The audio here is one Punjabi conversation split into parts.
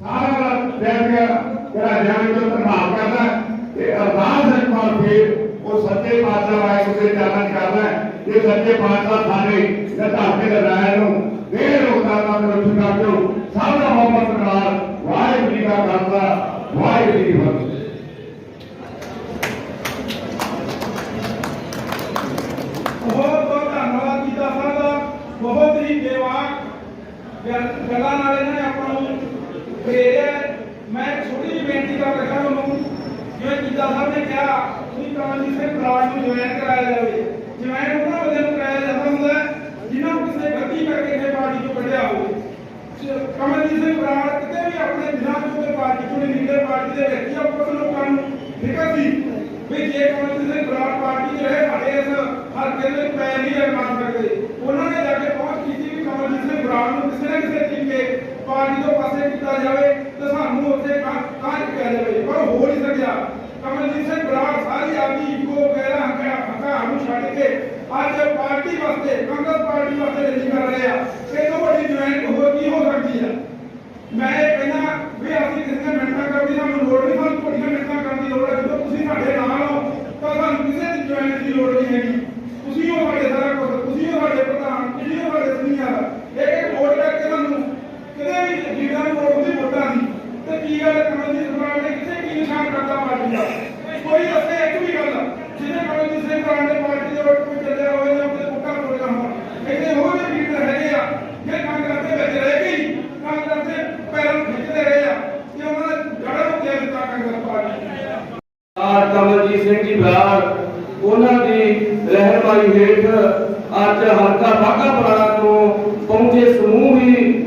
ਸਾਰਾ ਦਾ ਬੈਠ ਗਿਆ ਜਿਹੜਾ ਜਾਨ ਤੋਂ ਪ੍ਰਭਾਵ ਕਰਦਾ ਹੈ ਤੇ ਅਰਦਾਸ ਇੱਕ ਵਾਰ ਫੇਰ ਉਹ ਸੱਚੇ ਪਾਤਸ਼ਾਹ ਵਾਹਿਗੁਰੂ ਦੇ ਚਰਨਾਂ 'ਚ ਕਰਦਾ ਹੈ ਇਹ ਸੱਚੇ ਪਾਤਸ਼ਾਹ ਸਾਰੇ ਨਿਧਾਕੇ ਦੇ ਰਾਇ ਨੂੰ ਦੇ ਲੋਕਾਂ ਦਾ ਮਨੁੱਖ ਕਰਕੇ ਸਭ ਦਾ ਮੁਹੱਬਤ ਨਾਲ ਵਾਹਿਗੁਰੂ ਜੀ ਦਾ ਖਾਲਸਾ ਵਾਹਿਗੁਰੂ ਜੀ ਕੀ ਫਤਿਹ ਬਹੁਤ ਬਹੁਤ ਧੰਨਵਾਦ ਕੀਤਾ ਸਾਹਿਬ ਦਾ ਬਹੁਤ ਹੀ ਬੇਵਾਕ ਗੱਲ- ਗੱਲਾਂ ਨਾਲ ਇਹਨਾਂ ਨੇ ਆਪਾਂ ਨੂੰ ਪ੍ਰੇਰਿਆ ਹੈ। ਮੈਂ ਛੋਟੀ ਜਿਹੀ ਬੇਨਤੀ ਕਰ ਰਿਹਾ ਤੁਹਾਨੂੰ, ਜਿਵੇਂ ਕੀਤਾ ਸਾਹਿਬ ਨੇ ਕਿਹਾ, ਤੁਸੀਂ ਕਮਲਜੀਤ ਸਿੰਘ ਬਰਾੜ ਨੂੰ ਜੁਆਇਨ ਕਰਾਇਆ ਜਾਵੇ ਜੁਆਇਨ ਉਹਨਾਂ ਬੰਦੇ ਨੂੰ ਕਰਾਇਆ ਜਾਂਦਾ ਹੁੰਦਾ ਜਿਨ੍ਹਾਂ ਨੂੰ ਕਿਸੇ ਗਲਤੀ ਕਰਕੇ ਕਿਸੇ ਪਾਰਟੀ ਤੋਂ ਕੱਢਿਆ ਹੋਵੇ ਕਮਲਜੀਤ ਸਿੰਘ ਬਰਾੜ ਕਿਤੇ ਵੀ ਆਪਣੇ ਬਿਨਾਂ ਕੋਈ ਪਾਰਟੀ ਚੁਣੀ ਲੀਡਰ ਪਾਰਟੀ ਦੇ ਵਿਅਕਤੀ ਆ ਲੋਕਾਂ ਨੂੰ ਫਿਕਰ ਸੀ ਵੀ ਜੇ ਕਮਲਜੀਤ ਸਿੰਘ ਬਰਾੜ ਪਾਰਟੀ ਚ ਰਹੇ ਸਾਡੇ ਇਸ ਹਲਕੇ ਦੇ ਪੈ ਨਹੀਂ ਲਗਾ ਸਕਦੇ ਉਹਨਾਂ ਨੇ ਜਾ ਕੇ ਪਹੁੰਚ ਕੀਤੀ ਵੀ ਕਮਲਜੀਤ ਸਿੰਘ ਬਰਾੜ ਨੂੰ ਕਿਸੇ ਨਾ ਕਿਸੇ ਪਾਰਟੀ ਤੋਂ ਪਾਸੇ ਕੀਤਾ ਜਾਵੇ ਤੇ ਸਾਨੂੰ ਉੱਥੇ ਕਾਂ ਚੁੱਕਿਆ ਜਾਵੇ। ਪਰ ਹੋ ਨਹੀਂ ਸਕਿਆ। ਕਮਲਜੀਤ ਸਿੰਘ ਬਰਾੜ ਸਾਰੀ ਆਪਣੀ ਇਕੋ ਗੈਰਾ ਹੱਕਾ ਨੂੰ ਛੱਡ ਕੇ ਅੱਜ ਪਾਰਟੀ ਵਾਸਤੇ, ਕਾਂਗਰਸ ਪਾਰਟੀ ਵਾਸਤੇ ਰੈਲੀ ਕਰ ਰਹੇ ਆ। ਇਹ ਤੋਂ ਵੱਡੀ ਜੁਆਇਨ ਹੋਰ ਕੀ ਹੋ ਸਕਦੀ ਆ ਮੈਂ ਇਹ ਕਹਿੰਦਾ ਵੀ ਅਸੀਂ ਕਿਸੇ ਨੇ ਮਿੰਟਾਂ ਕਰਨ ਸਾਨੂੰ ਲੋੜ ਨਹੀਂ, ਸਾਨੂੰ ਤੁਹਾਡੀਆਂ ਮਿੰਟਾਂ ਕਰਨ ਦੀ ਲੋੜ ਹੈ। ਜਦੋਂ ਤੁਸੀਂ ਸਾਡੇ ਨਾਲ ਹੋ, ਤਾਂ ਸਾਨੂੰ ਕਿਸੇ ਦੀ ਜੁਆਇਨ ਦੀ ਲੋੜ ਨਹੀਂ ਹੈਗੀ। ਤੁਸੀਂ ਹੋ ਸਾਡੇ ਸਾਰਾ ਕੁਝ ਤੁਸੀਂ ਹੋ ਸਾਡੇ ਪ੍ਰਧਾਨ, ਤੁਸੀਂ ਹੋ ਸਾਡੇ ਸੀਨੀਅਰ ਇੱਕ ਇੱਕ ਵੋਟ ਕਰਕੇ ਸਾਨੂੰ ਕਿਤੇ ਵੀ ਲੀਡਰਾਂ ਨੂੰ ਵੋਟ ਦੀ ਵੋਟਾਂ ਦੀ ਤੇ ਕੀ ਗੱਲ ਕਮਲਜੀਤ ਬਰਾੜ ਨੇ ਕਿਸੇ ਕੀ ਨਿਸ਼ਾਨ ਕਰਦਾ ਪਾਰਟੀ ਦਾ ਕੋਈ ਦੱਸੇ ਇੱਕ ਵੀ ਗੱਲ ਜਿਹਨੇ ਕਮਲਜੀਤ ਸਿੰਘ ਬਰਾੜ ਨੇ ਪਾਰਟੀ ਦੇ ਵੋਟ ਕੋਈ ਚੱਲਿਆ ਹੋਵੇ ਜਾਂ ਉਹਦੇ ਵੋਟਾਂ ਤੋੜਿਆ ਹੋਵੇ ਇਹਦੇ ਹੋਰ ਵੀ ਲੀਡਰ ਹੈਗੇ ਆ ਜੇ ਕਾਂਗਰਸ ਦੇ ਵਿੱਚ ਰਹਿ ਗਈ ਕਾਂਗਰਸ ਦੇ ਪੈਰਾਂ ਨੂੰ ਖਿੱਚਦੇ ਰਹੇ ਆ ਤੇ ਉਹਨਾਂ ਨੇ ਜੜ੍ਹਾਂ ਨੂੰ ਦੇ ਦਿੱਤਾ ਕਾਂਗਰਸ ਪਾਰਟੀ ਨੇ ਆਰ ਕਮਲਜੀਤ ਸਿੰਘ ਜੀ ਬਰਾੜ ਉਹਨਾਂ ਦੀ ਰਹਿਨਮਾਈ ਹੇਠ ਅੱਜ ਹਲਕਾ ਬਾਘਾ ਪੁਰਾਣਾ ਤੋਂ ਪਹੁੰਚੇ ਸਮੂਹ ਵੀ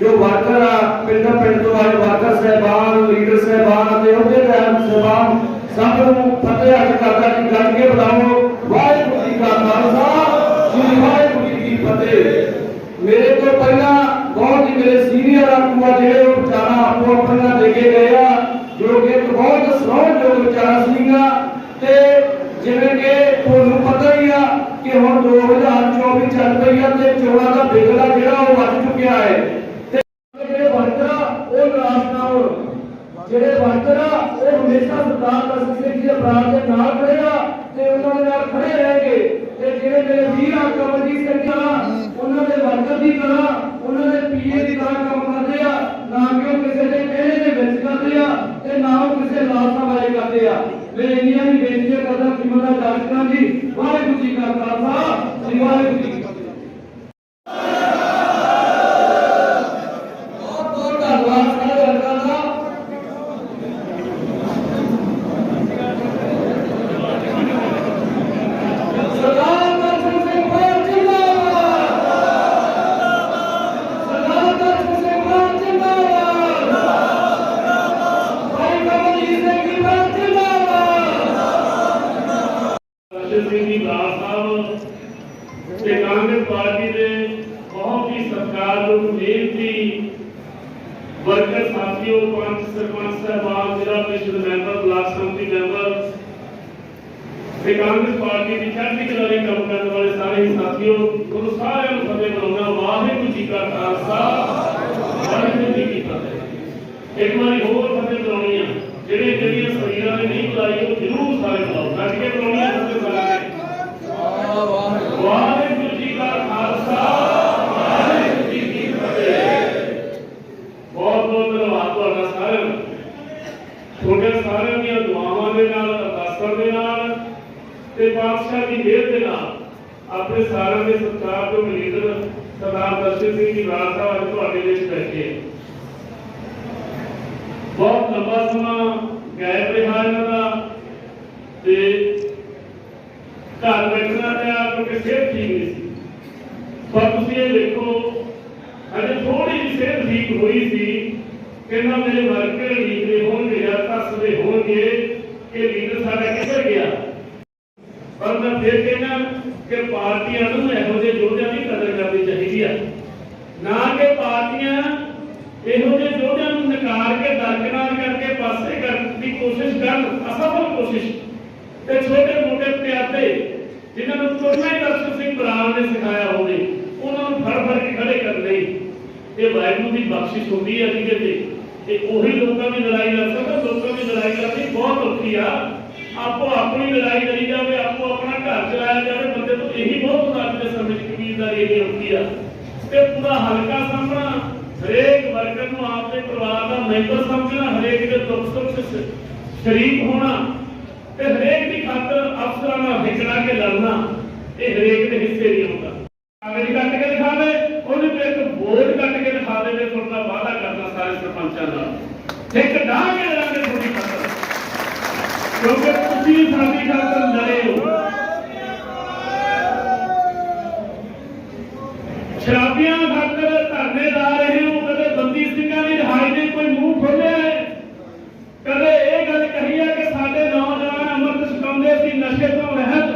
ਜੋ ਵਰਕਰ ਆ, ਪਿੰਡਾਂ ਪਿੰਡ ਤੋਂ ਆਏ ਵਰਕਰ ਸਹਿਬਾਨ, ਲੀਡਰ ਸਹਿਬਾਨ ਅਤੇ ਉਹਦੇ ਰਹਿਣ ਸਹਿਬਾਨ ਸਭ ਨੂੰ ਫਤਿਹ ਅੱਜ ਕਰਦਾ ਜੀ ਗੱਜ ਕੇ ਬੁਲਾਓ। ਵਾਹਿਗੁਰੂ ਜੀ ਕਾ ਖਾਲਸਾ, ਸ੍ਰੀ ਵਾਹਿਗੁਰੂ ਜੀ ਕੀ ਫਤਿਹ। ਮੇਰੇ ਤੋਂ ਪਹਿਲਾਂ ਬਹੁਤ ਹੀ ਮੇਰੇ ਸੀਨੀਅਰ ਆਗੂ ਆ, ਜਿਹੜੇ ਉਹ ਵਿਚਾਰਾ ਆਪੋ ਆਪਣੀਆਂ ਦੇ ਕੇ ਗਏ ਆ, ਜੋ ਕਿ ਇੱਕ ਬਹੁਤ ਸਰਾਹਣਯੋਗ ਵਿਚਾਰ ਸੀਗਾ ਤੇ ਜਿਵੇਂ ਕਿ ਤੁਹਾਨੂੰ ਪਤਾ ਹੀ ਆ ਕਿ ਹੁਣ 2024 ਚੱਲ ਪਈ ਆ ਤੇ ਚੋਣਾਂ ਦਾ ਬਿਗਲਾ ਜਿਹੜਾ ਉਹ ਵੱਜ ਚੁੱਕਿਆ ਹੈ। ਤੇ ਜਿਹੜੇ ਵਰਕਰ ਆ ਉਹ ਨਿਰਾਸ਼ ਨਾ ਹੋਣ ਜਿਹੜੇ ਵਰਕਰ ਆ ਉਹ ਹਮੇਸ਼ਾ ਸਰਦਾਰ ਦਾ ਸਿੰਘ ਜੀ ਦੇ ਬਰਾੜ ਦੇ ਨਾਲ ਖੜੇ ਆ ਤੇ ਉਹਨਾਂ ਦੇ ਨਾਲ ਖੜੇ ਰਹਿਣਗੇ ਤੇ ਜਿਹੜੇ ਮੇਰੇ ਵੀਰ ਆ, ਕਮਲਜੀਤ ਸਿੰਘ ਆ, ਉਹਨਾਂ ਦੇ ਵਰਕਰ ਦੀ ਤਰ੍ਹਾਂ, ਉਹਨਾਂ ਦੇ ਪੀਏ ਦੀ ਤਰ੍ਹਾਂ ਕੰਮ ਕਰਦੇ ਆ, ਨਾ ਕਿ ਉਹ ਕਿਸੇ ਦੇ ਕਹਿਣੇ ਦੇ ਵਿੱਚ ਕਰਦੇ ਆ ਤੇ ਨਾ ਉਹ ਕਿਸੇ ਲਾਲਸਾ ਵਾਲੇ ਕਰਦੇ ਆ। ਮੈਂ ਇੰਨੀਆਂ ਹੀ ਬੇਨਤੀਆਂ ਕਰਦਾ ਕਿ ਮਨਾ ਜਾਣਕਾਂ ਜੀ। ਵਾਹਿਗੁਰੂ ਜੀ ਕਾ ਖਾਲਸਾ, ਸ੍ਰੀ ਵਾਹਿਗੁਰੂ ਜੀ ਹੋਰ ਫਤਿਹ ਬੁਲਾਉਣੀ ਆ। ਜਿਹੜੇ ਜਿਹੜੀਆਂ ਸਰੀਰਾਂ ਨੇ ਨਹੀਂ ਬੁਲਾਈ ਉਹ ਜ਼ਰੂਰ ਸਾਰੇ ਬੁਲਾਓ ਕੱਢ ਕੇ ਬੁਲਾਉਣੀ ਆ ਫਤਿਹ ਬੁਲਾ ਵਾਹਿਗੁਰੂ ਜੀ ਕਾ ਖਾਲਸਾ, ਵਾਹਿਗੁਰੂ ਜੀ ਕੀ ਫਤਿਹ। ਬਹੁਤ ਬਹੁਤ ਧੰਨਵਾਦ ਤੁਹਾਡਾ ਸਾਰਿਆਂ ਦਾ। ਤੁਹਾਡੇ ਸਾਰਿਆਂ ਦੀਆਂ ਦੁਆਵਾਂ ਦੇ ਨਾਲ, ਅਰਦਾਸਾਂ ਦੇ ਨਾਲ ਤੇ ਪਾਤਸ਼ਾਹ ਦੀ ਮਿਹਰ ਦੇ ਨਾਲ ਆਪਣੇ ਸਾਰਿਆਂ ਦੇ ਸਤਿਕਾਰ ਤੋਂ ਲੀਡਰ ਸਰਦਾਰ ਦਰਸ਼ਨ ਸਿੰਘ ਜੀ ਰਾਜ ਸਾਹਿਬ ਅੱਜ ਤੁਹਾਡੇ ਵਿੱਚ ਬੈਠੇ ਬਹੁਤ ਲੰਬਾ ਸਮਾਂ ਗਾਇਬ ਰਿਹਾ ਇਹਨਾਂ ਦਾ ਤੇ ਘਰ ਬੈਠਣਾ ਪਿਆ ਕਿਉਂਕਿ ਸਿਹਤ ਠੀਕ ਨਹੀਂ ਸੀ। ਪਰ ਤੁਸੀਂ ਇਹ ਦੇਖੋ, ਅਜੇ ਥੋੜੀ ਜਿਹੀ ਸਿਹਤ ਠੀਕ ਹੋਈ ਸੀ ਕਹਿੰਦਾ ਮੇਰੇ ਵਰਕਰ ਲੀਡਰ ਹੋਣਗੇ ਜਾਂ ਤਰਸਦੇ ਹੋਣਗੇ ਕਿ ਲੀਡਰ ਸਾਡਾ ਕਿੱਧਰ ਗਿਆ। ਪਰ ਮੈਂ ਫਿਰ ਕਹਿੰਦਾ ਕਿ ਪਾਰਟੀਆਂ ਨੂੰ ਇਹੋ ਜਿਹੇ ਯੋਧਿਆਂ ਦੀ ਕਦਰ ਕਰਨੀ ਚਾਹੀਦੀ ਆ। ਨਾ ਕਿ ਪਾਰਟੀਆਂ ਇਹੋ ਜਿਹੇ ਯੋਧਿਆਂ ਨੂੰ ਨਕਾਰ ਕੇ ਦਰਕਨਾਰ ਕਰਕੇ, ਪਾਸੇ ਕਰਨ ਦੀ ਕੋਸ਼ਿਸ਼ ਕਰਨ, ਅਸਫਲ ਕੋਸ਼ਿਸ਼। ਤੇ ਛੋਟੇ ਮੋਟੇ ਪਿਆਦੇ ਜਿਨ੍ਹਾਂ ਨੂੰ ਤੁਰਨਾ ਹੀ ਦਰਸ਼ਨ ਸਿੰਘ ਬਰਾੜ ਨੇ ਸਿਖਾਇਆ ਹੋਵੇ, ਉਹਨਾਂ ਨੂੰ ਫੜ ਫੜ ਕੇ ਖੜੇ ਕਰਨ ਲਈ। ਇਹ ਵਾਹਿਗੁਰੂ ਦੀ ਬਖਸ਼ਿਸ਼ ਹੁੰਦੀ ਹੈ ਜਿਹਦੇ ਤੇ ਤੇ ਉਹੀ ਲੋਕਾਂ ਦੀ ਲੜਾਈ ਲੜ ਸਕਦਾ, ਲੋਕਾਂ ਦੀ ਲੜਾਈ ਲੜਨੀ ਬਹੁਤ ਔਖੀ ਆ। ਆਪੋ ਆਪਣੀ ਲੜਾਈ ਲੜੀ ਜਾਵੇ, ਆਪੋ ਆਪਣਾ ਘਰ ਚਲਾਇਆ ਜਾਵੇ, ਬੰਦੇ ਤੋਂ ਇਹੀ ਬਹੁਤ ਹੁੰਦਾ ਦੇ ਸਮੇਂ 'ਚ ਇਹ ਔਖੀ ਆ। ਤੇ ਪੂਰਾ ਹਲਕਾ ਸਾਹਮਣਾ, ਹਰੇਕ ਵਰਕਰ ਨੂੰ ਆਪਦੇ ਪਰਿਵਾਰ ਦਾ ਮੈਂਬਰ ਸਮਝਣਾ, ਹਰੇਕ ਦੇ ਦੁੱਖ ਸੁੱਖ ਸ਼ਰੀਕ ਹੋਣਾ ਤੇ ਹਰੇਕ ਦੀ ਖਾਤਰ ਅਫਸਰਾਂ ਨਾਲ ਵਿਚੜਾ ਕੇ ਲੜਨਾ, ਇਹ ਹਰੇਕ ਦੇ ਹਿੱਸੇ ਨਹੀਂ ਹੁੰਦਾ। ਕਾਗਜ਼ ਕੱਟ ਕੇ ਦਿਖਾ ਦੇ ਤੇ ਇੱਕ ਬੋਰਡ ਕੱਟ ਕੇ ਦਿਖਾ ਦੇ ਤੁਹਾਡਾ ਵਾਅਦਾ ਕਰਨਾ ਸਾਰੇ ਸਰਪੰਚਾਂ ਨਾਲ ਇੱਕ ਡਾਹ ਕੇ ਲੜਾਂਗੇ ਤੁਹਾਡੀ ਖਾਤਰ। ਕਿਉਂਕਿ ਤੁਸੀਂ ਸਾਡੀ ਖਾਤਰ ਲੜੇ ਹੋ। ਸ਼ਰਾਬੀਆਂ ਖਾਤਰ ਧਰਨੇ ਲਾ ਰਹੇ ਹੋ ਕਦੇ ਬੰਦੀ ਸਿੰਘਾਂ ਦੀ ਰਿਹਾਈ ਦੇ ਕੋਈ ਮੂੰਹ ਖੋਲਿਆ ਹੈ ਕਦੇ ਇਹ ਗੱਲ ਕਹੀ ਹੈ ਕਿ ਸਾਡੇ ਨੌਜਵਾਨ ਅੰਮ੍ਰਿਤ ਛਕਾਉਂਦੇ ਸੀ ਨਸ਼ੇ ਤੋਂ ਰਹਿਤ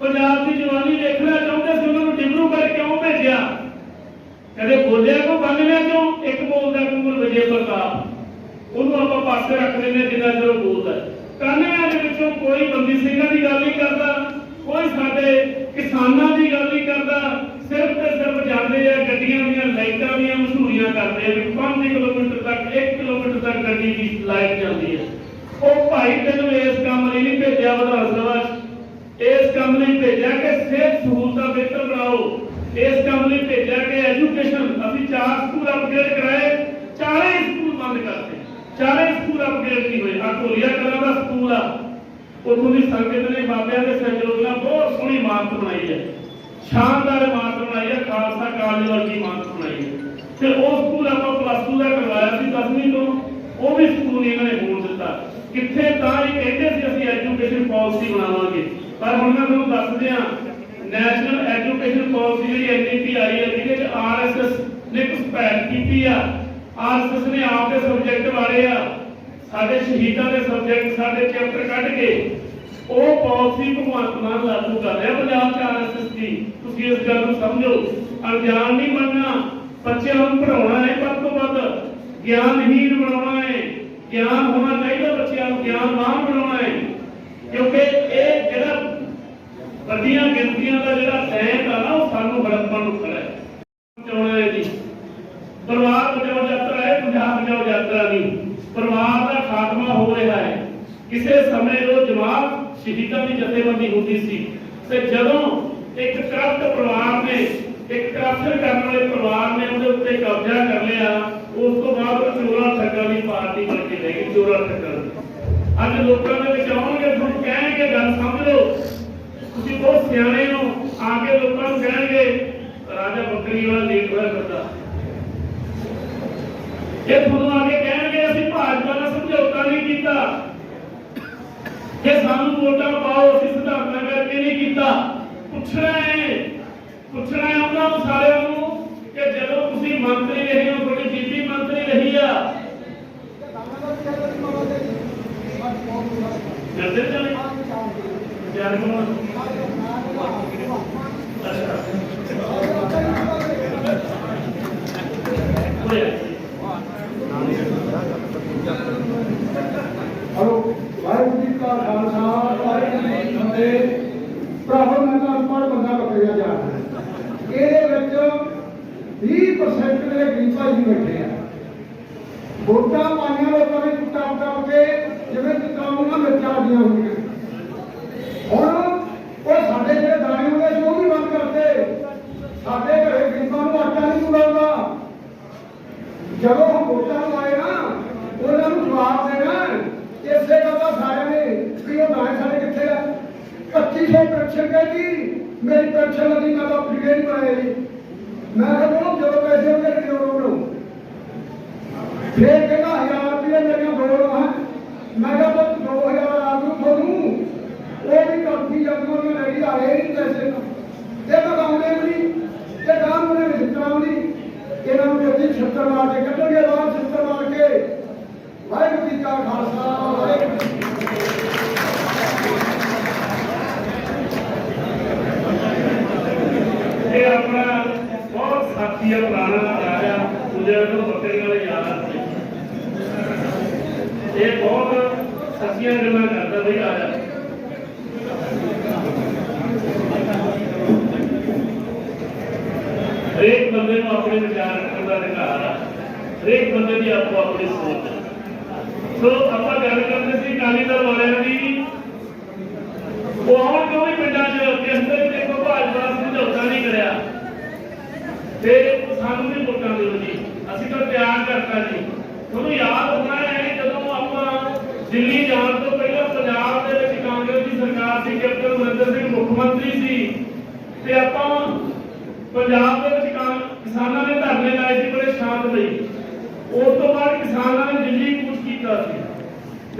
ਪੰਜਾਬ ਦੀ ਜਵਾਨੀ ਦੇਖਣਾ ਚਾਹੁੰਦੇ ਸੀ ਉਹਨਾਂ ਨੂੰ ਡਿਬਰੂਗੜ੍ਹ ਕਿਉਂ ਭੇਜਿਆ ਕਦੇ ਬੋਲਿਆ ਕੋ ਬੰਨਿਆ ਕਿਉਂ ਇੱਕ ਬੋਲਦਾ ਕੁਮਰ ਵਿਜੇ ਪ੍ਰਤਾਪ ਉਹਨੂੰ ਆਪਾਂ ਪਾਸੇ ਰੱਖ ਲੈਂਦੇ ਜਿੰਨਾ ਚਿਰ ਉਹ ਬੋਲਦਾ ਹੈ। ਕਾਨਿਆਂ ਦੇ ਵਿੱਚੋਂ ਕੋਈ ਬੰਦੀ ਸਿੰਘਾਂ ਦੀ ਗੱਲ ਨਹੀਂ ਕਰਦਾ ਕੋਈ ਸਾਡੇ ਕਿਸਾਨਾਂ ਦੀ ਗੱਲ ਨਹੀਂ ਕਰਦਾ ਸਿਰਫ ਤੇ ਸਿਰਫ ਜਾਂਦੇ ਆ ਗੱਡੀਆਂ ਦੀਆਂ ਲਾਈਟਾਂ ਦੀਆਂ ਮਸ਼ਹੂਰੀਆਂ ਕਰਦੇ ਆ ਵੀ 5 ਕਿਲੋਮੀਟਰ ਤੱਕ 1 ਕਿਲੋਮੀਟਰ ਤੱਕ ਗੱਡੀ ਦੀ ਲਾਈਟ ਜਾਂਦੀ ਹੈ ਉਹ ਭਾਈ ਤੈਨੂੰ ਇਸ ਕੰਮ ਲਈ ਨਹੀਂ ਭੇਜਿਆ ਵਿਧਾਨ ਸਭਾ ਇਸ ਕੰਮ ਲਈ ਭੇਜਿਆ ਕਿ ਸਿਹਤ ਸਹੂਲਤਾਂ ਬਿਹਤਰ ਬਣਾਓ। ਇਸ ਕੰਮ ਲਈ ਭੇਜਿਆ ਕਿ ਐਜੂਕੇਸ਼ਨ ਅਸੀਂ ਚਾਰ ਸਕੂਲ ਅਪਗ੍ਰੇਡ ਕਰਾਏ, ਚਾਰੇ ਸਕੂਲ ਬੰਦ ਕਰਤੇ। ਚਾਰੇ ਸਕੂਲ ਅਪਗ੍ਰੇਡ ਨਹੀਂ ਹੋਏ। ਆ ਢੋਲੀਆ ਕਲਾਂ ਦਾ ਸਕੂਲ ਆ। ਉੱਥੋਂ ਦੀ ਸੰਗਤ ਨੇ ਬਾਬਿਆਂ ਦੇ ਸਹਿਯੋਗ ਨਾਲ ਬਹੁਤ ਸੋਹਣੀ ਇਮਾਰਤ ਬਣਾਈ ਹੈ। ਸ਼ਾਨਦਾਰ ਇਮਾਰਤ ਬਣਾਈ ਹੈ। ਖਾਲਸਾ ਕਾਲਜ ਵਰਗੀ ਇਮਾਰਤ ਬਣਾਈ ਹੈ। ਤੇ ਉਹ ਸਕੂਲ ਆਪਾਂ ਪਲੱਸ 2 ਦਾ ਕਰਵਾਇਆ ਸੀ 10ਵੀਂ ਤੋਂ। ਉਹ ਵੀ ਸਕੂਲ ਇਹਨਾਂ ਨੇ ਹੋਣ ਦਿੱਤਾ। ਕਿੱਥੇ ਤਾਂ ਇਹ ਕਹਿੰਦੇ ਸੀ ਅਸੀਂ ਐਜੂਕੇਸ਼ਨ ਪਾਲਿਸੀ ਬਣਾਵਾਂਗੇ। ਪਰ ਹੁਣ ਮੈਂ ਤੁਹਾਨੂੰ ਦੱਸ ਦਿਆਂ ਨੈਸ਼ਨਲ ਐਜੂਕੇਸ਼ਨ ਪਾਲਿਸੀ ਜਿਹੜੀ ਐਨਈਪੀ ਆਈ ਹੈ, ਜਿਹਦੇ ਵਿੱਚ ਆਰਐਸਐਸ ਨੇ ਘੁਸਪੈਠ ਕੀਤੀ ਆ। ਆਰਐਸਐਸ ਨੇ ਆਪ ਦੇ ਸਬਜੈਕਟ ਵਾੜੇ ਆ, ਸਾਡੇ ਸ਼ਹੀਦਾਂ ਦੇ ਸਬਜੈਕਟ ਸਾਡੇ ਚੈਪਟਰ ਕੱਢ ਕੇ, ਉਹ ਪਾਲਿਸੀ ਭਗਵੰਤ ਮਾਨ ਲਾਗੂ ਕਰ ਰਿਹਾ ਪੰਜਾਬ ਚ ਆਰਐਸਐਸ ਦੀ। ਤੁਸੀਂ ਇਸ ਗੱਲ ਨੂੰ ਸਮਝੋ। ਅਣਜਾਣ ਨਹੀਂ ਬਣਨਾ, ਬੱਚਿਆਂ ਨੂੰ ਪੜਾਉਣਾ ਹੈ, ਵੱਧ ਤੋਂ ਵੱਧ। ਗਿਆਨਹੀਨ ਬਣਾਉਣਾ ਹੈ। ਗਿਆਨ ਹੋਣਾ ਚਾਹੀਦਾ ਬੱਚਿਆਂ ਨੂੰ ਗਿਆਨਵਾਨ ਬਣਾਉਣਾ ਹੈ। ਕਿਉਂਕਿ ਇਹ ਜਿਹੜਾ ਵੱਡੀਆਂ ਗਿਣਤੀਆਂ ਦਾ ਜਿਹੜਾ ਟੈਂਕ ਆ ਨਾ, ਉਹ ਸਾਨੂੰ ਹੜੱਪਣ ਨੂੰ ਖੜਾ ਹੈ। ਚਾਉਣਾ ਹੈ ਜੀ। ਪਰਿਵਾਰ ਬਚਾਓ ਯਾਤਰਾ ਹੈ, ਪੰਜਾਬ ਬਚਾਓ ਯਾਤਰਾ ਨਹੀਂ ਪਰਿਵਾਰ ਦਾ ਖਾਤਮਾ ਹੋ ਰਿਹਾ ਹੈ। ਕਿਸੇ ਸਮੇਂ ਉਹ ਜਮਾਤ ਸ਼ਹੀਦਾਂ ਦੀ ਜਥੇਬੰਦੀ ਹੁੰਦੀ ਸੀ। ਤੇ ਜਦੋਂ ਇੱਕ ਕਰਪਟ ਪਰਿਵਾਰ ਨੇ, ਇੱਕ ਕਰਪਸ਼ਨ ਕਰਨ ਵਾਲੇ ਪਰਿਵਾਰ ਨੇ ਉਹਦੇ ਉੱਤੇ ਕਬਜ਼ਾ ਕਰ ਲਿਆ ਉਸ ਤੋਂ ਬਾਅਦ ਉਹ ਚੋਰਾ ਠੱਗਾ ਦੀ ਪਾਰਟੀ ਬਣ ਕੇ ਰਹਿ ਗਈ, ਚੋਰਾ ਠੱਗਾ ਅੱਜ ਲੋਕਾਂ ਦੇ ਵਿੱਚ ਆਉਣਗੇ, ਤੁਹਾਨੂੰ ਕਹਿਣਗੇ, ਗੱਲ ਸਮਝ ਲਓ। ਤੁਸੀਂ ਬਹੁਤ ਸਿਆਣੇ ਹੋ, ਆ ਕੇ ਲੋਕਾਂ ਨੂੰ ਕਹਿਣਗੇ, ਰਾਜਾ ਬੱਕਰੀ ਵਾਲਾ ਲੇਟ ਹੋਇਆ ਕਰਦਾ ਇਹ ਤੁਹਾਨੂੰ ਆ ਕੇ ਕਹਿਣਗੇ, ਅਸੀਂ ਭਾਜਪਾ ਨਾਲ ਸਮਝੌਤਾ ਨਹੀਂ ਕੀਤਾ, ਜੇ ਸਾਨੂੰ ਵੋਟਾਂ ਪਾਓ, ਅਸੀਂ ਸਿਧਾਂਤਾਂ ਕਰਕੇ ਨਹੀਂ ਕੀਤਾ। ਪੁੱਛਣਾ ਹੈ ਪੁੱਛਣਾ ਹੈ ਉਹਨਾਂ ਨੂੰ ਸਾਰਿਆਂ ਨੂੰ ਕਿ ਮੰਤਰੀ ਰਹੇ ਉਹ ਤੁਹਾਡੀ ਬੀਬੀ ਮੰਤਰੀ ਰਹੀ ਆ। ਜਲਦੀ ਚਲੇ? ਯਾਰ ਅੱਛਾ ਹੋਇਆ ਹਲੋ ਵਾਹਿਗੁਰੂ ਜੀ ਕਾ ਖਾਲਸਾ ਵਾਹਿਗੁਰੂ ਜੀ ਕੀ ਫਤਿਹ ਭਰਾਵੋ ਮੈਂ ਤਾਂ ਅਨਪੜ੍ਹ ਬੰਦਾ ਪਕੜਿਆ ਜਾ ਰਿਹਾ ਇਹਦੇ ਵਿੱਚ 20% ਦੇ ਗਰੀਬ ਭਾਈ ਜੀ ਬੈਠੇ ਆ ਵੋਟਾਂ ਪਾਈਆਂ ਲੋਕਾਂ ਨੇ ਟੁੱਟਾ ਟੁੱਟਾ ਕੇ ਜਿਵੇਂ ਕਿ ਕਾਨੂੰਨਾਂ ਵਿੱਚ ਆਦੀਆਂ ਹੁੰਦੀਆਂ ਹੁਣ ਉਹ ਸਾਡੇ ਜਿਹੜੇ ਦਾਣੇ ਹੁੰਦੇ ਸੀ ਉਹ ਵੀ ਬੰਦ ਕਰਤੇ ਸਾਡੇ ਘਰੇ ਗਰੀਬਾਂ ਨੂੰ ਆਟਾ ਨਹੀਂ ਪੁਰਾਉਂਦਾ ਜਦੋਂ ਉਹ ਵੋਟਾਂ ਨੂੰ ਆਏ ਨਾ ਉਹਨਾਂ ਨੂੰ ਜਵਾਬ ਦੇਣਾ ਇਸੇ ਗੱਲ ਦਾ ਸਾਰਿਆਂ ਨੇ ਵੀ ਉਹ ਦਾਣੇ ਸਾਡੇ ਕਿੱਥੇ ਆ 2500 ਪੈਨਸ਼ਨ ਕਹਿੰਦੀ ਮੇਰੀ ਪੈਨਸ਼ਨ ਲੱਗੀ ਮੈਂ ਤਾਂ ਫਿਰੇ ਨਹੀਂ ਪਾਇਆ ਜੀ ਮੈਂ ਕਿਹਾ ਬੋਲੋ ਜਦੋਂ ਪੈਸੇ ਉਹਦੇ ਕਿਉਂ ਰੋਣੋ ਫੇਰ ਕਹਿੰਦਾ ਹਜ਼ਾਰ ਰੁਪਏ ਮੇਰੀਆਂ ਦੋ ਰੋਹਾਂ ਮੈਂ ਕਿਹਾ ਪੁੱਤ 2000 ਆ ਜੂ ਤੁਹਾਨੂੰ ਉਹ ਵੀ ਕਾਫੀ ਜਦੋਂ ਮੈਂ ਲੈਣੀ ਆਏ ਨਹੀਂ ਪੈਸੇ ਤੇ ਮੈਂ ਆਉਂਦੇ ਵੀ ਨਹੀਂ ਤੇ ਕੰਮ ਨੇ ਵਿੱਚ ਕਰਾਉਣੀ ਇਹਨਾਂ ਨੂੰ ਜੱਦੀ ਛੱਤਰ ਮਾਰ ਕੇ ਕੱਢਣਗੇ ਬਾਹਰ ਛੱਤਰ ਮਾਰ ਕੇ ਵਾਹਿਗੁਰੂ ਜੀ ਕਾ ਖਾਲਸਾ ਵਾਹਿਗੁਰੂ ਜੀ ਕੀ ਫਤਿਹ। ਇਹ ਆਪਣਾ ਬਹੁਤ ਸਾਥੀ ਆ ਪੁਰਾਣਾ ਯਾਰ ਆ ਉਹਦੇ ਨੂੰ ਬੱਕਰੀ ਵਾਲੇ ਯਾਰ ਆ ਇਹ ਬਹੁਤ ਸੱਚੀਆਂ ਗੱਲਾਂ ਕਰਦਾ ਬਈ ਆ ਜਾ ਹਰੇਕ ਬੰਦੇ ਨੂੰ ਆਪਣੇ ਵਿਚਾਰ ਰੱਖਣ ਦਾ ਅਧਿਕਾਰ ਆ ਹਰੇਕ ਬੰਦੇ ਦੀ ਆਪੋ ਆਪਣੀ ਸੋਚ ਸੋ ਆਪਾਂ ਗੱਲ ਕਰਦੇ ਸੀ ਅਕਾਲੀ ਦੀ ਉਹ ਆਉਣ ਕਿਉਂ ਨਹੀਂ ਪਿੰਡਾਂ 'ਚ ਜਿਸ ਤੇ ਦੇਖੋ ਭਾਜਪਾ ਸਮਝੌਤਾ ਨਹੀਂ ਕਰਿਆ, ਤੇ ਸਾਨੂੰ ਵੀ ਵੋਟਾਂ ਦਿਓ ਜੀ ਅਸੀਂ ਤਾਂ ਤਿਆਰ ਕਰਤਾ ਜੀ। ਤੁਹਾਨੂੰ ਯਾਦ ਹੋਣਾ ਹੈ ਜਦੋਂ ਆਪਾਂ ਦਿੱਲੀ ਜਾਣ ਤੋਂ ਪਹਿਲਾਂ ਪੰਜਾਬ ਦੇ ਵਿੱਚ ਕਾਂਗਰਸ ਦੀ ਸਰਕਾਰ ਸੀ ਕੈਪਟਨ ਅਮਰਿੰਦਰ ਸਿੰਘ ਮੁੱਖ ਮੰਤਰੀ ਸੀ, ਤੇ ਆਪਾਂ ਪੰਜਾਬ ਦੇ ਵਿੱਚ ਕਿਸਾਨਾਂ ਨੇ ਧਰਨੇ ਲਾਏ ਸੀ ਬੜੇ ਸ਼ਾਂਤ ਲਈ। ਉਸ ਤੋਂ ਬਾਅਦ ਕਿਸਾਨਾਂ ਨੇ ਦਿੱਲੀ ਕੂਚ ਕੀਤਾ ਸੀ।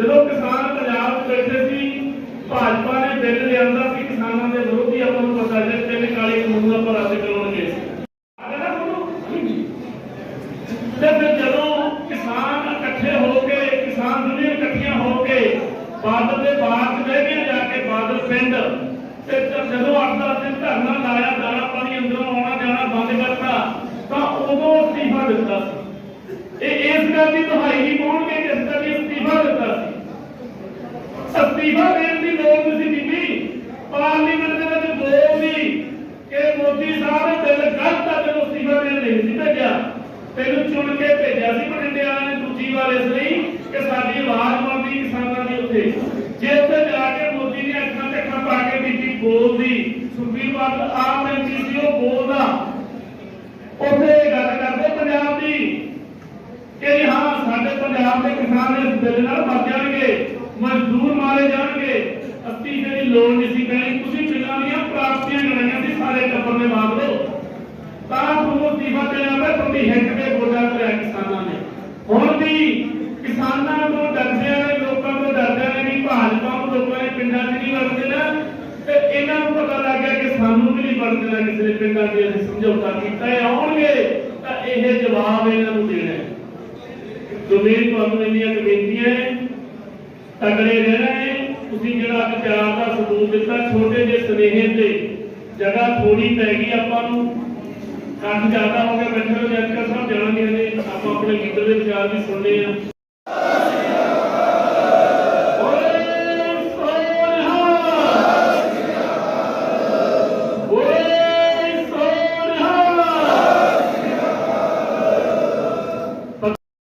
ਜਦੋਂ ਕਿਸਾਨ ਪੰਜਾਬ 'ਚ ਬੈਠੇ ਸੀ, ਭਾਜਪਾ ਨੇ ਬਿੱਲ ਲਿਆਂਦਾ ਸੀ, ਕਿਸਾਨਾਂ ਦੇ ਵਿਰੋਧੀ ਆਪਾਂ ਨੂੰ ਪਤਾ ਹੈ ਤਿੰਨ ਕਾਲੇ ਕਾਨੂੰਨ ਆਪਾਂ ਰੱਦ ਕਰਾਉਣਗੇ। ਤੇ ਫਿਰ ਜਦੋਂ ਕਿਸਾਨ ਇਕੱਠੇ ਹੋ ਕੇ, ਕਿਸਾਨ ਦੁਨੀਆ ਇਕੱਠੀਆਂ ਹੋ ਕੇ ਬਾਦਲ ਦੇ ਬਾਗ ਬਹਿ ਜਾ ਕੇ ਬਾਦਲ ਪਿੰਡ, ਤੇ ਜ- ਜਦੋਂ ਅੱਠ ਦਿਨ ਧਰਨਾ ਲਾਇਆ, ਦਾਣਾ ਪਾਣੀ ਅੰਦਰੋਂ ਆਉਣਾ ਜਾਣਾ ਬੰਦ ਕਰਤਾ, ਤਾਂ ਉਦੋਂ ਅਸਤੀਫਾ ਦਿੱਤਾ ਸੀ। ਇਹ ਇਸ ਗੱਲ ਦੀ ਦੁਹਾਈ ਨਹੀਂ ਪਾਉਣਗੇ ਕਿ ਇਸ ਦਾ ਵੀ ਅਸਤੀਫਾ ਦਿੱਤਾ ਸੀ ਅਸਤੀਫਾ ਦੇਣ ਦੀ ਲੋੜ ਨਹੀਂ ਸੀ ਬੀਬੀ ਪਾਰਲੀਮੈਂਟ ਦੇ ਵਿੱਚ ਬੋਲ ਕਿ ਮੋਦੀ ਸਾਹਿਬ ਬਿੱਲ ਗਲਤ ਆ, ਤੈਨੂੰ ਅਸਤੀਫਾ ਦੇਣ ਨਹੀਂ ਸੀ ਭੇਜਿਆ। ਤੈਨੂੰ ਚੁਣ ਕੇ ਭੇਜਿਆ ਸੀ ਬਠਿੰਡੇ ਵਾਲਿਆਂ ਨੇ ਦੂਜੀ ਵਾਰ ਇਸ ਲਈ ਕਿ ਸਾਡੀ ਆਵਾਜ਼ ਬਣਦੀ ਕਿਸਾਨਾਂ ਦੀ ਉੱਥੇ ਜੇ ਉੱਥੇ ਜਾ ਕੇ ਮੋਦੀ ਨੇ ਅੱਖਾਂ ਤੇ ਅੱਖਾਂ ਪਾ ਕੇ ਬੀਬੀ ਬੋਲਦੀ ਸੁਖਬੀਰ ਬਾਦਲ ਆਪ ਐਮਪੀ ਸੀ, ਉਹ ਬੋਲਦਾ ਉੱਥੇ ਇਹ ਗੱਲ ਕਰਦੇ ਪੰਜਾਬ ਦੀ ਕਿ ਹਾਂ, ਸਾਡੇ ਪੰਜਾਬ ਦੇ ਕਿਸਾਨ ਇਸ ਬਿੱਲ ਨਾਲ ਮਰ ਜਾਣਗੇ। ਮਜ਼ਦੂਰ ਮਾਰੇ ਜਾਣਗੇ। ਅਸਤੀਫੇ ਦੀ ਲੋੜ ਨਹੀਂ ਸੀ ਪੈਣੀ। ਤੁਸੀਂ ਬਿੱਲਾਂ ਦੀਆਂ ਪ੍ਰਾਪਤੀਆਂ ਗਣਾਈਆਂ ਸੀ, ਸਾਰੇ ਟੱਬਰ ਨੇ ਮੰਗ ਤਾਂ ਤੁਹਾਨੂੰ ਅਸਤੀਫਾ ਦੇਣਾ ਪਿਆ ਤੁਹਾਡੀ ਹਿੱਕ ਤੇ ਗੋਡਾ ਕਰਿਆ ਕਿਸਾਨਾਂ ਨੇ। ਹੁਣ ਵੀ ਕਿਸਾਨਾਂ ਤੋਂ ਡਰਦੇ ਨੇ ਲੋਕਾਂ ਤੋਂ ਡਰਦੇ ਨੇ ਵੀ ਭਾਜਪਾ ਨੂੰ ਲੋਕਾਂ ਨੇ ਪਿੰਡਾਂ 'ਚ ਨਹੀਂ ਵੜਦੇ ਨਾ ਤੇ ਇਹਨਾਂ ਨੂੰ ਪਤਾ ਲੱਗ ਗਿਆ ਕਿ ਸਾਨੂੰ ਵੀ ਨਹੀਂ ਵੜਦੇ ਨਾ ਕਿਸੇ ਪਿੰਡਾਂ 'ਚ, ਅਸੀਂ ਸਮਝੌਤਾ ਕੀਤਾ ਹੈ। ਆਉਣਗੇ, ਤਾਂ ਇਹ ਜਵਾਬ ਇਹਨਾਂ ਨੂੰ ਦੇਣਾ ਹੈ। ਜੋ ਤੁਹਾਨੂੰ ਇੰਨੀਆਂ ਕੁ ਤਗੜੇ ਰਹਿਣਾ ਹੈ ਤੁਸੀਂ ਜਿਹੜਾ ਅੱਜ ਪਿਆਰ ਦਾ ਸਬੂਤ ਦਿੱਤਾ, ਛੋਟੇ ਜਿਹੇ ਸਨੇਹੇ ਤੇ ਜਗ੍ਹਾ ਥੋੜੀ ਪੈ ਗਈ ਆਪਾਂ ਨੂੰ। ਕੱਟ ਜ਼ਿਆਦਾ ਹੋ ਗਿਆ ਬੈਠੇ ਹੋ ਜੱਜ ਕਰ ਸਾਹਿਬ ਜਾਣਗੇ ਨੇ। ਆਪਾਂ ਆਪਣੇ ਲੀਡਰ ਦੇ ਵਿਚਾਰ ਵੀ ਸੁਣਨੇ ਆ ਓਏ ਸੋਨਹਾ ਓਏ ਸੋਨਹਾ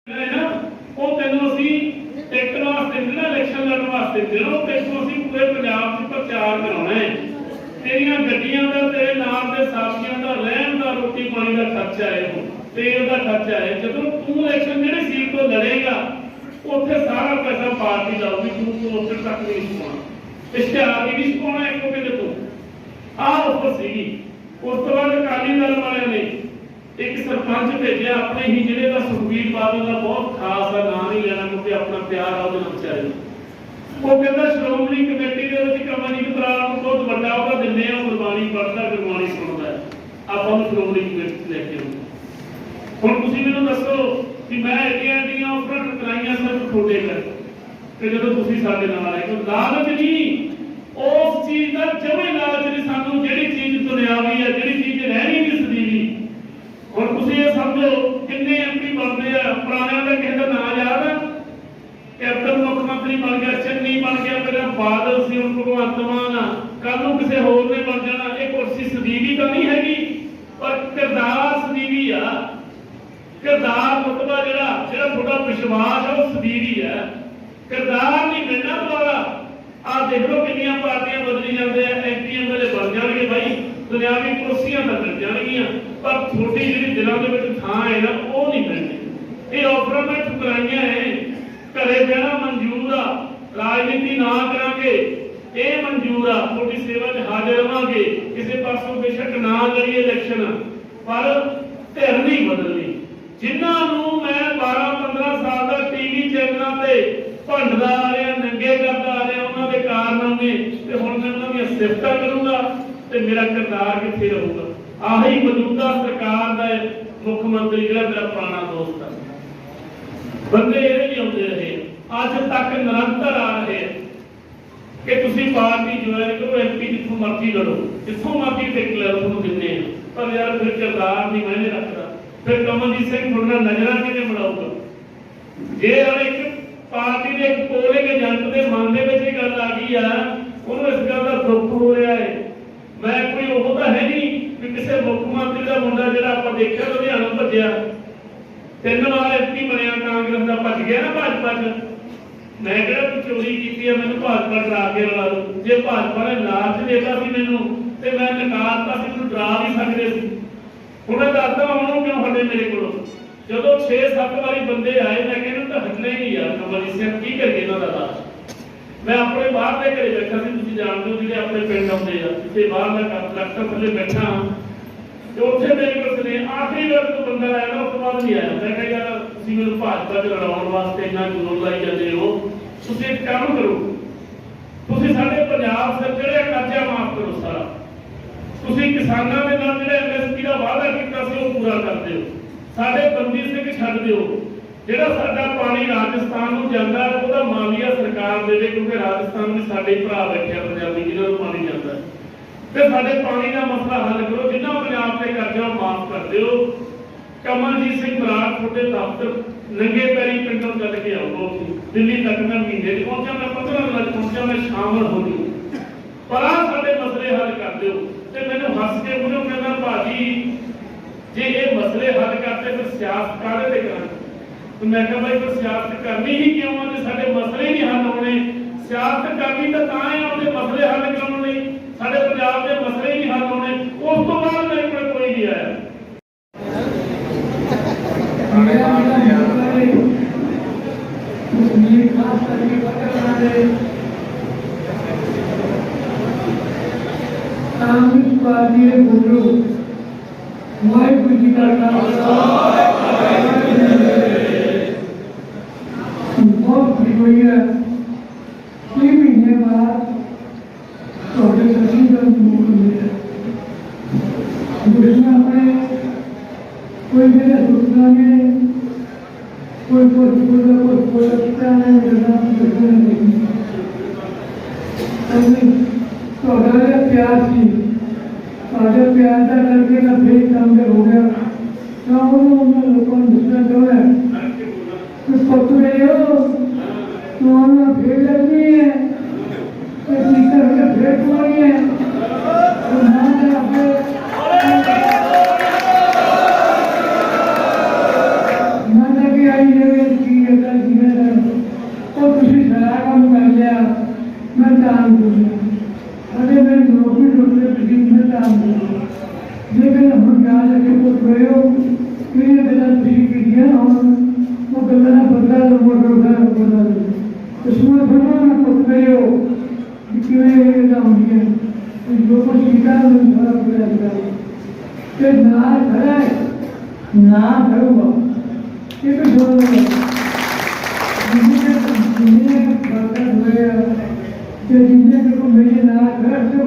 ਹੈ ਨਾ ਉਹ ਤੈਨੂੰ ਅਸੀਂ ਟਿਕਟ ਵਾਸਤੇ ਨਹੀਂ ਨਾ ਇਲੈਕਸ਼ਨ ਲੜਨ ਵਾਸਤੇ ਦਿਨੋਂ ਤੈਨੂੰ ਅਸੀਂ ਪੂਰੇ ਪੰਜਾਬ 'ਚ ਪ੍ਰਚਾਰ ਕਰਾਉਣਾ ਹੈ ਤੇਰੀਆਂ ਗੱਡੀਆਂ ਦਾ ਤੇਰੇ ਨਾਮ ਦੇ ਸਾਥੀਆਂ ਦਾ ਰਹਿਣ ਦਾ, ਰੋਟੀ ਪਾਣੀ ਦਾ ਖਰਚਾ ਹੈ ਉਹ, ਤੇਲ ਦਾ ਖਰਚਾ ਹੈ। ਜਦੋਂ ਤੂੰ ਇਲੈਕਸ਼ਨ ਜਿਹੜੀ ਸੀਟ ਤੋਂ ਲੜੇਗਾ, ਉੱਥੇ ਸਾਰਾ ਪੈਸਾ ਪਾਰਟੀ ਲਾਉਗੀ ਤੂੰ ਤੂੰ ਉੱਥੇ ਤੱਕ ਨਹੀਂ ਪਾਉਣਾ। ਇਸ਼ਤਿਹਾਰ ਵੀ ਨਹੀਂ ਪਾਉਣਾ ਇੱਕ ਕਿਤੇ ਤੂੰ। ਆਹ ਉੱਪਰ ਸੀਗੀ। ਉਸ ਤੋਂ ਬਾਅਦ ਅਕਾਲੀ ਦਲ ਵਾਲਿਆਂ ਨੇ ਇੱਕ ਸਰਪੰਚ ਭੇਜਿਆ, ਆਪਣੇ ਹੀ ਜ਼ਿਲ੍ਹੇ ਦਾ ਸੁਖਬੀਰ ਬਾਦਲ ਦਾ ਬਹੁਤ ਖਾਸ ਆ ਨਹੀਂ ਲੈਣਾ ਕਿਉਂਕਿ ਆਪਣਾ ਪਿਆਰ ਆ ਉਹਦੇ ਨਾਲ ਵਿਚਾਰੇ ਉਹ ਕਹਿੰਦਾ ਸ਼੍ਰੋਮਣੀ ਕਮੇਟੀ ਦੇ ਵਿੱਚ ਕਮਨੀ ਬਰਾੜ ਨੂੰ ਬਹੁਤ ਵੱਡਾ ਉਹਦਾ ਦਿੰਦੇ ਆ ਗੁਰਬਾਣੀ ਪੜਦਾ ਗੁਰਬਾਣੀ ਸੁਣਦਾ। ਆਪਾਂ ਨੂੰ ਸ਼੍ਰੋਮਣੀ ਕਮੇਟੀ ਲੈ ਕੇ ਆਉਂਦੇ ਹੁਣ ਤੁਸੀਂ ਮੈਨੂੰ ਦੱਸੋ ਕਿ ਮੈਂ ਐਡੀਆਂ ਐਡੀਆਂ ਆਫਰਾਂ ਟਕਰਾਈਆਂ ਸਿਰਫ ਤੁਹਾਡੇ ਕਰ ਕਿ ਜਦੋਂ ਤੁਸੀਂ ਸਾਡੇ ਨਾਲ ਆਏ, ਕੋਈ ਲਾਲਚ ਨਹੀਂ। ਉਸ ਚੀਜ਼ ਦਾ ਜਮੇ ਲਾਲਚ ਨਹੀਂ ਸਾਨੂੰ, ਜਿਹੜੀ ਚੀਜ਼ ਦੁਨਿਆਵੀ ਹੈ ਜਿਹੜੀ ਚੀਜ਼ ਰਹਿਣੀ ਨਹੀਂ ਸਦੀਵੀ। ਹੁਣ ਤੁਸੀਂ ਇਹ ਸਮਝੋ ਕਿੰਨੇ ਐਮਪੀ ਬਣਦੇ ਆ, ਪੁਰਾਣਿਆਂ ਦਾ ਕਹਿੰਦਾ ਨਾਂ ਕੈਪਟਨ ਮੁੱਖ ਮੰਤਰੀ ਬਣ ਗਿਆ, ਚੰਨੀ ਬਣ ਗਿਆ ਪਹਿਲਾਂ ਬਾਦਲ ਸੀ, ਹੁਣ ਭਗਵੰਤ ਮਾਨ। ਕੱਲ ਨੂੰ ਕਿਸੇ ਹੋਰ ਨੇ ਬਣ ਜਾਣਾ, ਇਹ ਕੁਰਸੀ ਸਦੀਵੀ ਤਾਂ ਨਹੀਂ ਹੈਗੀ, ਪਰ ਕਿਰਦਾਰ ਸਦੀਵੀ ਆ। ਕਿਰਦਾਰ ਮੁਤਬਾ ਜਿਹੜਾ ਜਿਹੜਾ ਤੁਹਾਡਾ ਵਿਸ਼ਵਾਸ ਆ, ਉਹ ਸਦੀਵੀ ਹੈ ਕਿਰਦਾਰ ਨਹੀਂ ਮਿਲਣਾ ਦੁਆਰਾ ਆ ਦੇਖ ਲਓ ਕਿੰਨੀਆਂ ਪਾਰਟੀਆਂ ਬਦਲੀ ਜਾਂਦੇ ਆ ਐਮਪੀ ਐਮਐਲਏ ਬਣ ਜਾਣਗੇ ਬਾਈ। ਦੁਨਿਆਵੀ ਕੁਰਸੀਆਂ ਤਾਂ ਮਿਲ ਜਾਣਗੀਆਂ, ਪਰ ਤੁਹਾਡੀ ਜਿਹੜੀ ਦਿਲਾਂ ਦੇ ਵਿੱਚ ਥਾਂ ਹੈ ਨਾ, ਉਹ ਨਹੀਂ ਮਿਲਣੀ। ਇਹ ਆਫਰਾਂ ਮੈਂ ਠੁਕਰਾਈਆਂ ਹੈ ਘਰੇ ਬਹਿਣਾ ਮਨਜ਼ੂਰ ਆ। ਰਾਜਨੀਤੀ ਨਾ ਕਰਾਂਗੇ, ਇਹ ਮਨਜ਼ੂਰ ਆ। ਤੁਹਾਡੀ ਸੇਵਾ 'ਚ ਹਾਜ਼ਰ ਰਵਾਂਗੇ। ਕਿਸੇ ਪਾਸੋਂ ਬੇਸ਼ੱਕ ਨਾ ਲੜੀਏ ਇਲੈਕਸ਼ਨ ਪਰ ਧਿਰ ਨਹੀਂ ਬਦਲਣੀ। ਜਿਨ੍ਹਾਂ ਨੂੰ ਮੈਂ 12 15 ਸਾਲ ਦਾ ਟੀਵੀ ਚੈਨਲਾਂ ਤੇ ਭੰਡਦਾ ਆ ਰਿਹਾ, ਨੰਗੇ ਕਰਦਾ ਆ ਰਿਹਾ, ਉਹਨਾਂ ਦੇ ਕਾਰਨਾਮੇ ਤੇ ਹੁਣ ਮੈਂ ਉਹਨਾਂ ਦੀਆਂ ਸਿਫਤਾਂ ਕਰੂੰਗਾ ਤੇ ਮੇਰਾ ਕਿਰਦਾਰ ਕਿੱਥੇ ਰਹੂਗਾ? ਆਹੀ ਮੌਜੂਦਾ ਸਰਕਾਰ ਦਾ ਮੁੱਖ ਮੰਤਰੀ ਜਿਹੜਾ ਮੇਰਾ ਪੁਰਾਣਾ ਦੋਸਤ ਹੈ ਬੰਦੇ ਇਹਦੇ ਵੀ ਆਉਂਦੇ ਰਹੇ। ਅੱਜ ਤੱਕ ਨਿਰੰਤਰ ਆ ਰਹੇ ਆ ਕਿ ਤੁਸੀਂ ਪਾਰਟੀ ਜੁਆਇਨ ਕਰੋ ਐਮਪੀ ਜਿੱਥੋਂ ਮਰਜ਼ੀ ਲੜੋ, ਜਿੱਥੋਂ ਮਰਜ਼ੀ ਟਿਕ ਤੁਹਾਨੂੰ ਦਿੰਦੇ ਆ। ਪਰ ਯਾਰ ਫਿਰ ਕਿਰਦਾਰ ਨਹੀਂ ਮੈਨੇ ਰੱਖਦਾ। ਫਿਰ ਕਮਲਜੀਤ ਸਿੰਘ ਤੁਹਾਡਾ ਨਜ਼ਰਾਂ ਕਿਵੇਂ ਬਣਾਊਗਾ ਜੇ ਹਰ ਇੱਕ ਪਾਰਟੀ ਦੇ ਇੱਕ ਪੋਲਿੰਗ ਏਜੰਟ ਦੇ ਮਨ ਦੇ ਵਿੱਚ ਇਹ ਗੱਲ ਆ ਗਈ ਆ, ਉਹਨੂੰ ਇਸ ਗੱਲ ਦਾ ਦੁੱਖ ਹੋ ਰਿਹਾ ਹੈ। ਮੈਂ ਕੋਈ ਉਹ ਤਾਂ ਹੈ ਨਹੀਂ ਕਿ ਕਿਸੇ ਮੁੱਖ ਮੰਤਰੀ ਦਾ ਮੁੰਡਾ ਜਿਹੜਾ ਆਪਾਂ ਦੇਖਿਆ ਲੁਧਿਆਣਾ ਭੱਜਿਆ। ਤਿੰਨ ਵਾਰ ਐਮਪੀ ਬਣਿਆ, ਕਾਂਗਰਸ ਦਾ ਭੱਜ ਗਿਆ ਨਾ ਭਾਜਪਾ 'ਚ। ਮੈਂ ਕਿਹੜਾ ਕੋਈ ਚੋਰੀ ਕੀਤੀ ਹੈ ਮੈਨੂੰ ਭਾਜਪਾ ਡਰਾ ਕੇ ਲਾ ਲਓ ਜੇ ਭਾਜਪਾ ਨੇ ਲਾਲਚ ਦੇਤਾ ਸੀ ਮੈਨੂੰ, ਤੇ ਮੈਂ ਨਕਾਰਤਾ ਸੀ ਮੈਨੂੰ ਡਰਾ ਵੀ ਸਕਦੇ ਸੀ। ਹੁਣ ਮੈਂ ਦੱਸਦਾ ਉਹਨੂੰ ਕਿਉਂ ਹਟੇ ਮੇਰੇ ਕੋਲੋਂ? ਜਦੋਂ 6-7 ਵਾਰੀ ਬੰਦੇ ਆਏ, ਮੈਂ ਕਹਿੰਦਾ ਤਾਂ ਹਟਣਾ ਨਹੀਂ ਯਾਰ ਕਮਲੀ ਸਿੰਘ ਕੀ ਕਰੀਏ ਇਹਨਾਂ ਦਾ ਲਾਲਚ ਮੈਂ ਆਪਣੇ ਬਾਹਰ ਦੇ ਘਰੇ ਬੈਠਾ ਸੀ, ਤੁਸੀਂ ਜਾਣਦੇ ਹੋ ਜਿਹੜੇ ਆਪਣੇ ਪਿੰਡ ਆਉਂਦੇ ਆ। ਜਿੱਥੇ ਬਾਹਰ ਦਾ ਕੰਟਰੈਕਟਰ ਥੱਲੇ ਬੈਠਾ ਤੇ ਉੱਥੇ ਮੇਰੇ ਕੋਲ ਨੇ ਆਖਰੀ ਵਾਰ ਤੋਂ ਬੰਦਾ ਆਇਆ ਨਾ ਉਸ ਤੋਂ ਬਾਅਦ ਨਹੀਂ ਆਇਆ। ਮੈਂ ਕਿਹਾ ਯਾਰ ਤੁਸੀਂ ਮੈਨੂੰ ਭਾਜਪਾ ਚ ਲੜਾਉਣ ਵਾਸਤੇ ਇੰਨਾ ਜ਼ੋਰ ਲਾਈ ਜਾਂਦੇ ਹੋ। ਤੁਸੀਂ ਇੱਕ ਕੰਮ ਕਰੋ। ਤੁਸੀਂ ਸਾਡੇ ਪੰਜਾਬ ਸਿਰ ਜਿਹੜਾ ਕਰਜ਼ਾ ਮਾਫ ਕਰੋ ਸਾਰਾ। ਤੁਸੀਂ ਕਿਸਾਨਾਂ ਦੇ ਨਾਲ ਜਿਹੜਾ ਐਮਐਸਪੀ ਦਾ ਵਾਅਦਾ ਕੀਤਾ ਸੀ ਉਹ ਪੂਰਾ ਕਰਦੇ ਹੋ ਸਾਡੇ ਬੰਦੀ ਸਿੰਘ ਛੱਡ ਦਿਓ। ਜਿਹੜਾ ਸਾਡਾ ਪਾਣੀ ਰਾਜਸਥਾਨ ਨੂੰ ਜਾਂਦਾ ਹੈ, ਉਹਦਾ ਮਾਲੀਆ ਸਰਕਾਰ ਦੇਵੇ ਕਿਉਂਕਿ ਰਾਜਸਥਾਨ ਵਿੱਚ ਸਾਡੇ ਭਰਾ ਬੈਠੇ ਆ ਪੰਜਾਬੀ ਜਿਹਨਾਂ ਨੂੰ ਪਾਣੀ ਜਾਂਦਾ ਹੈ। ਤੇ ਸਾਡੇ ਪਾਣੀ ਦਾ ਮਸਲਾ ਹੱਲ ਕਰੋ। ਜਿੰਨਾ ਪੰਜਾਬ ਤੇ ਕਰਜ਼ਾ ਮਾਫ ਕਰ ਦਿਓ, ਕਮਲਜੀਤ ਸਿੰਘ ਬਰਾੜ ਤੁਹਾਡੇ ਦਫ਼ਤਰ ਨੰਗੇ ਪੈਰੀ ਪਿੰਡੋਂ ਚੱਲ ਕੇ ਆਉਂਦਾ ਦਿੱਲੀ ਤੱਕ ਮੈਂ ਮਹੀਨੇ ਚ ਪਹੁੰਚਿਆ, ਮੈਂ 15 ਦਿਨਾਂ ਪਹੁੰਚਿਆ, ਮੈਂ ਸ਼ਾਮਲ ਹੋ ਜੂ ਪਰ ਆਹ ਸਾਡੇ ਮਸਲੇ ਹੱਲ ਕਰ ਦਿਓ। ਤੇ ਮੈਨੂੰ ਹੱਸ ਕੇ ਉਹਨੂੰ ਕਹਿੰਦਾ ਭਾਜੀ, ਜੇ ਇਹ ਮਸਲੇ ਹੱਲ ਕਰਤੇ ਫਿਰ ਸਿਆਸਤ ਕਾਹਦੇ ਤੇ ਕਰਾਂ ਤੇ ਮੈਂ ਕਿਹਾ, ਭਾਈ, ਫਿਰ ਸਿਆਸਤ ਕਰਨੀ ਹੀ ਕਿਉਂ ਆ? ਜੇ ਸਾਡੇ ਮਸਲੇ ਨਹੀਂ ਹੱਲ ਹੋਣੇ, ਸਿਆਸਤ ਕਰਨੀ ਤਾਂ ਤਾਂ ਹੈ ਉਹਦੇ ਮਸਲੇ ਹੱਲ ਕਰਾਉਣ ਲਈ ਸਾਡੇ ਪੰਜਾਬ ਦੇ ਮਸਲੇ ਹੀ ਨਹੀਂ ਹੱਲ ਹੋਣੇ ਉਸ ਤੋਂ ਬਾਅਦ ਮੇਰੇ ਕੋਲ ਕੋਈ ਨਹੀਂ ਆਇਆ ਮੇਰਾ ਜਿਹੜਾ ਹੈ ਇਹ ਖਾਸ ਕਰਕੇ ਪਤਾ ਹੈ ਮੇਰੇ ਗੁਰੂ ਵਾਹਿਗੁਰੂ ਜੀ ਦਾ ਖਾਲਸਾ ਵਾਹਿਗੁਰੂ ਜੀ ਕੀ ਬਹੁਤ ਹੋਈ ਹੈ ਕਿ ਮਹੀਨੇ ਬਾਅਦ ਤੁਹਾਡੇ ਸੱਚੀ ਦਾ ਮੂਲ ਮਿਲਿਆ ਗੁਰੂ ਆਪਣੇ ਕੋਈ ਮੇਰੇ ਸੁਪਨਾ ਨੇ ਕੋਈ ਕੋਈ ਕੋਈ ਕੋਈ ਕੋਈ ਕਿਤਾ ਨੇ ਮੇਰਾ ਨਾਮ ਸੁਪਨਾ ਨਹੀਂ ਤੁਹਾਡਾ ਪਿਆਰ ਸੀ। آگے پہ ایسا کر کے نہ پھر کام میں ہو گیا سوچ رہے ہو تو ہم نے بھیڑ لگنی ہے ٹیچر سے بھیڑ پانی ہے تو ہمارے آپ میں جان دوں گا ارے میں نوکری ਜਾਂਦੇ ਲੇਕਿਨ ਹੁਣ ਮੈਂ ਆ ਕੇ ਪੁੱਛ ਰਹੇ ਹੋ ਕਿ ਇਹ ਗੱਲਾਂ ਠੀਕ ਕੀਤੀਆਂ ਹੁਣ ਉਹ ਗੱਲਾਂ ਦਾ ਬਦਲਾ ਲੋੜ ਰੋਗਾ ਬਦਲਾ ਇਸ ਨੂੰ ਥੋੜਾ ਨਾ ਪੁੱਛ ਰਹੇ ਹੋ ਕਿ ਕਿਵੇਂ ਇਹ ਗੱਲਾਂ ਹੁੰਦੀਆਂ ਤੇ ਜੋ ਕੁਝ ਕੀਤਾ ਉਹ ਸਾਰਾ ਪੂਰਾ ਕੀਤਾ ਤੇ ਨਾ ਖੜਾ ਨਾ ਖੜੂਗਾ ਇਹ ਕੋਈ ਜੋਰ ਨਹੀਂ ਜਿਹਨੇ ਜਿਹਨੇ ਬਦਲ ਹੋਇਆ ਤੇ ਜਿਹਨੇ ਕੋ ਮੇਰੇ ਨਾਲ ਘਰ ਤੋਂ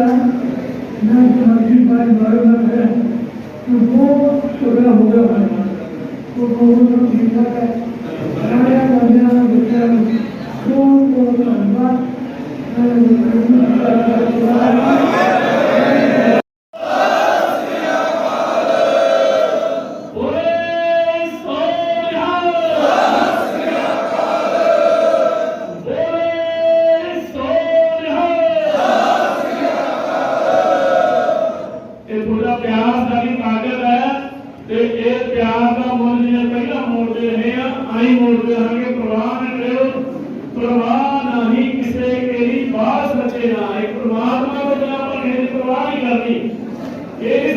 जोड़ का मैं तुम्हारी बात बार बार है तो वो जोड़ा होगा भाई तो वो तो ठीक है हमारे बंदा बच्चा तो वो धन्यवाद ਰਹੇ ਆ ਮੋੜਦੇ ਰਹਾਂਗੇ ਪ੍ਰਵਾਹ ਕਰਿਓ। ਪ੍ਰਵਾਹ ਨਹੀਂ ਕਿਸੇ ਕਿਹੜੀ ਬਾਸ ਰਚੇ ਨਾ ਹੈ ਪ੍ਰਮਾਤਮਾ ਤੋਂ ਬਿਨਾਂ ਆਪਾਂ ਪ੍ਰਵਾਹ ਨਹੀਂ ਕਰਨੀ ਇਹ